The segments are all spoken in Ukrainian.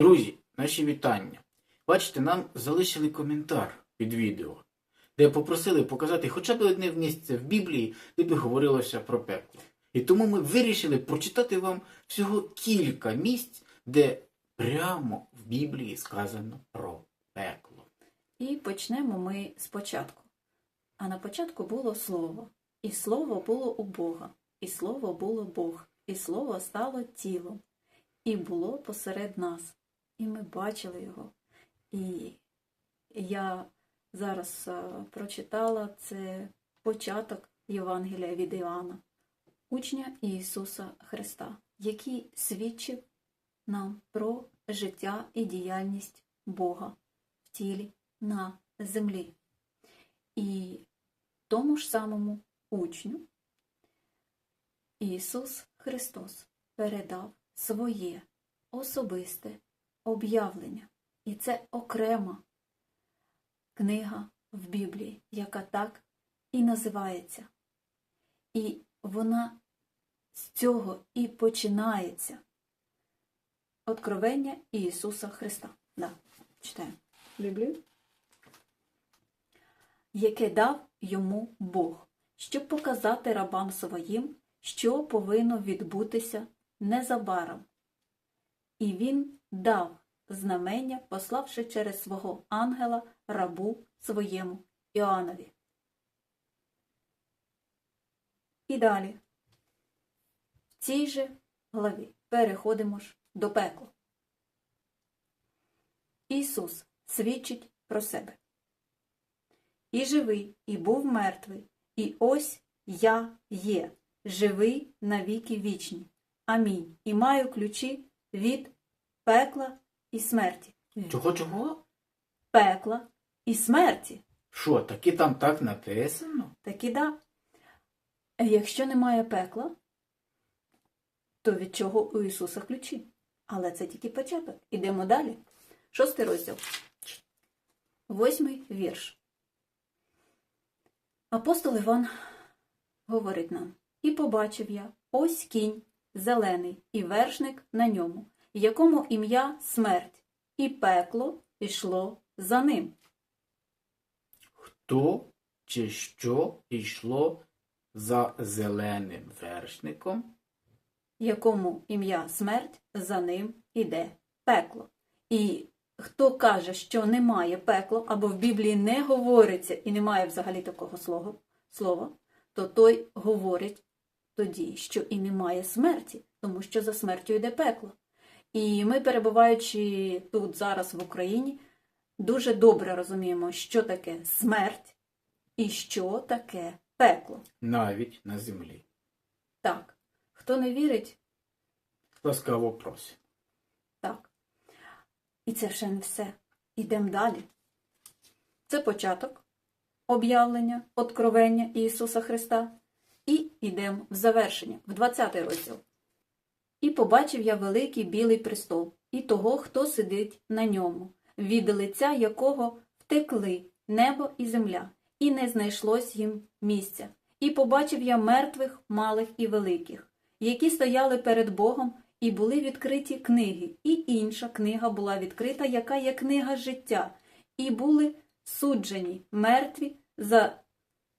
Друзі, наші вітання. Бачите, нам залишили коментар під відео, де попросили показати хоча б одне місце в Біблії, де би говорилося про пекло. І тому ми вирішили прочитати вам всього кілька місць, де прямо в Біблії сказано про пекло. І почнемо ми спочатку. А на початку було слово, і слово було у Бога, і слово було Бог, і слово стало тілом, і було посеред нас, і ми бачили його. І я зараз е, прочитала це початок Євангелія від Іоанна, учня Ісуса Христа, який свідчив нам про життя і діяльність Бога в тілі на землі. І тому ж самому учню Ісус Христос передав своє особисте об'явлення. І це окрема книга в Біблії, яка так і називається. І вона з цього і починається. Откровення Ісуса Христа. Да, читаємо Біблію. Яке дав йому Бог, щоб показати рабам своїм, що повинно відбутися незабаром. І він дав знамення, пославши через свого ангела рабу своєму Іоаннові. І далі. В цій же главі переходимо ж до пекла. Ісус свідчить про себе. І живий, і був мертвий, і ось я є, живий на віки вічні. Амінь. І маю ключі від пекла і смерті. Чого чого? Пекла і смерті. Що, таки там так написано? Таки да. Якщо немає пекла, то від чого у Ісуса ключі? Але це тільки початок. Ідемо далі. Шостий розділ. Восьмий вірш. Апостол Іван говорить нам: І побачив я ось кінь зелений, і вершник на ньому, якому ім'я смерть, і пекло пішло за ним. Хто чи що йшло за зеленим вершником? якому ім'я смерть, за ним іде пекло. І хто каже, що немає пекло, або в Біблії не говориться і немає взагалі такого слова, слова, то той говорить тоді, що і немає смерті, тому що за смертю йде пекло. І ми, перебуваючи тут зараз в Україні, дуже добре розуміємо, що таке смерть і що таке пекло. Навіть на землі. Так, хто не вірить, Ласкаво просимо. Так. І це ще не все. Ідемо далі. Це початок об'явлення, откровення Ісуса Христа. І йдемо в завершення, в 20 розділ. І побачив я великий білий престол, і того, хто сидить на ньому, від лиця якого втекли небо і земля, і не знайшлось їм місця. І побачив я мертвих, малих і великих, які стояли перед Богом, і були відкриті книги, і інша книга була відкрита, яка є книга життя, і були суджені мертві за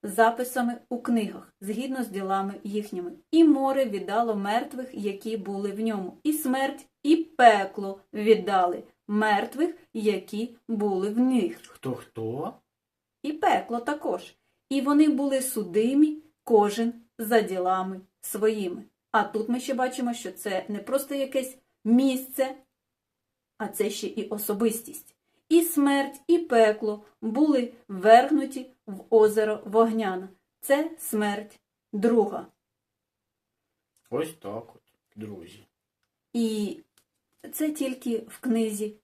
записами у книгах, згідно з ділами їхніми. І море віддало мертвих, які були в ньому, і смерть, і пекло віддали мертвих, які були в них Хто хто? і пекло також. І вони були судимі, кожен за ділами своїми. А тут ми ще бачимо, що це не просто якесь місце, а це ще і особистість. І смерть, і пекло були вергнуті в озеро Вогняна. Це смерть друга. Ось так от, друзі. І це тільки в книзі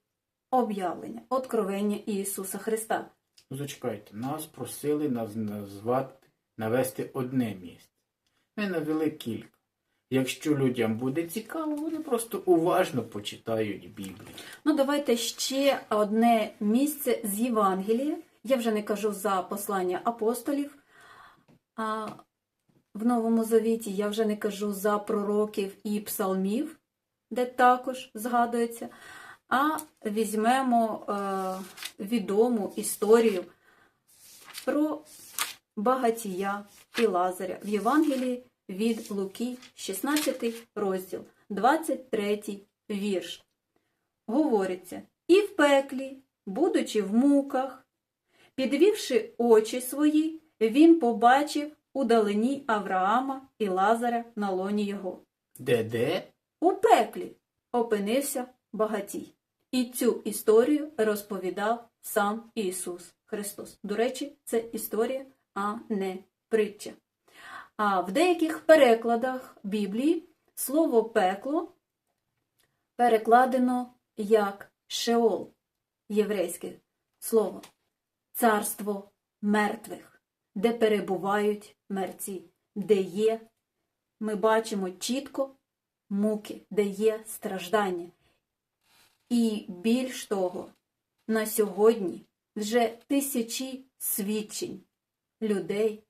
об'явлення, откровення Ісуса Христа. Ну, зачекайте, нас просили назвати, навести одне місце. Ми навели кілька. Якщо людям буде цікаво, вони просто уважно почитають Біблію. Ну, давайте ще одне місце з Євангелія. Я вже не кажу за послання апостолів. А в Новому Завіті я вже не кажу за пророків і псалмів, де також згадується. а візьмемо е, відому історію про багатія і Лазаря в Євангелії від Луки, 16 розділ, 23 вірш. Говориться, і в пеклі, будучи в муках, підвівши очі свої, він побачив удалині Авраама і Лазаря на лоні його. Де де? У пеклі опинився багатій. І цю історію розповідав сам Ісус Христос. До речі, це історія, а не притча. А в деяких перекладах Біблії слово пекло перекладено як шеол, єврейське слово, царство мертвих, де перебувають мерці, де є, ми бачимо чітко муки, де є страждання. І більш того, на сьогодні вже тисячі свідчень людей,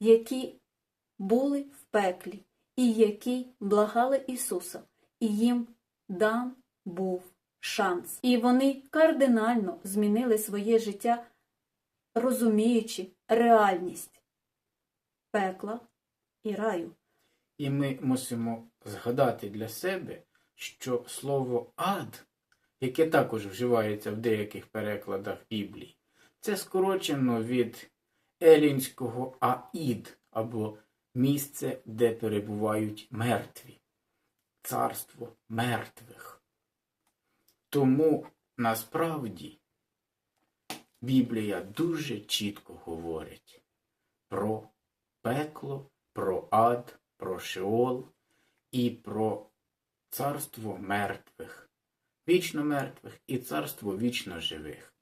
які були в пеклі і які благали Ісуса, і їм дан був шанс. І вони кардинально змінили своє життя, розуміючи реальність пекла і раю. І ми мусимо згадати для себе, що слово ад, яке також вживається в деяких перекладах Біблії, це скорочено від елінського аїд або місце, де перебувають мертві, царство мертвих. Тому насправді Біблія дуже чітко говорить про пекло, про ад, про Шеол і про царство мертвих, вічно мертвих і царство вічно живих.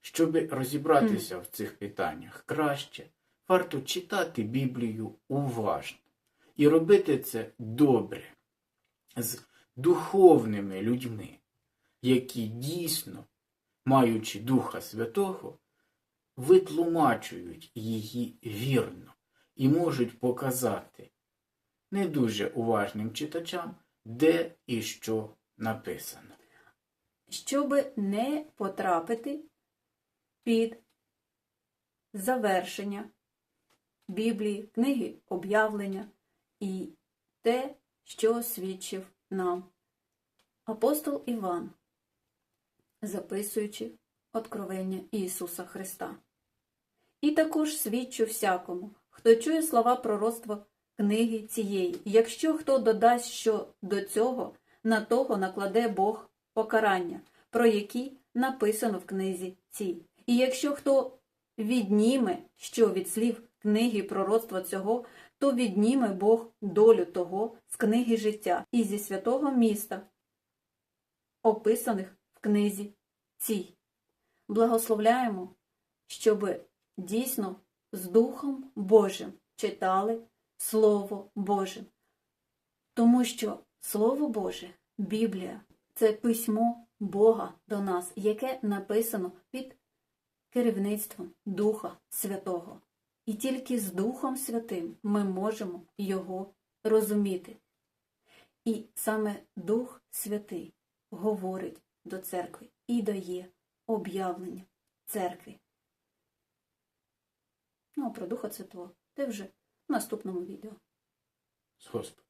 Щоб розібратися в цих питаннях краще, варто читати Біблію уважно і робити це добре, з духовними людьми, які дійсно, маючи Духа Святого, витлумачують її вірно і можуть показати не дуже уважним читачам, де і що написано. щоб не потрапити під завершення Біблії, книги об'явлення і те, що свідчив нам апостол Іван, записуючи Откровення Ісуса Христа. І також свідчу всякому, хто чує слова пророцтва книги цієї. Якщо хто додасть що до цього, на того накладе Бог покарання, про які написано в книзі цій. І якщо хто відніме що від слів книги пророцтва цього, то відніме Бог долю того з книги життя і зі святого міста, описаних книзі цій. Благословляємо, щоб дійсно з Духом Божим читали Слово Боже. Тому що Слово Боже, Біблія це письмо Бога до нас, яке написано під керівництвом Духа Святого. І тільки з Духом Святим ми можемо його розуміти. І саме Дух Святий говорить до церкви і дає об'явлення церкві. Ну, а про Духа Святого ти вже в наступному відео. З Господом.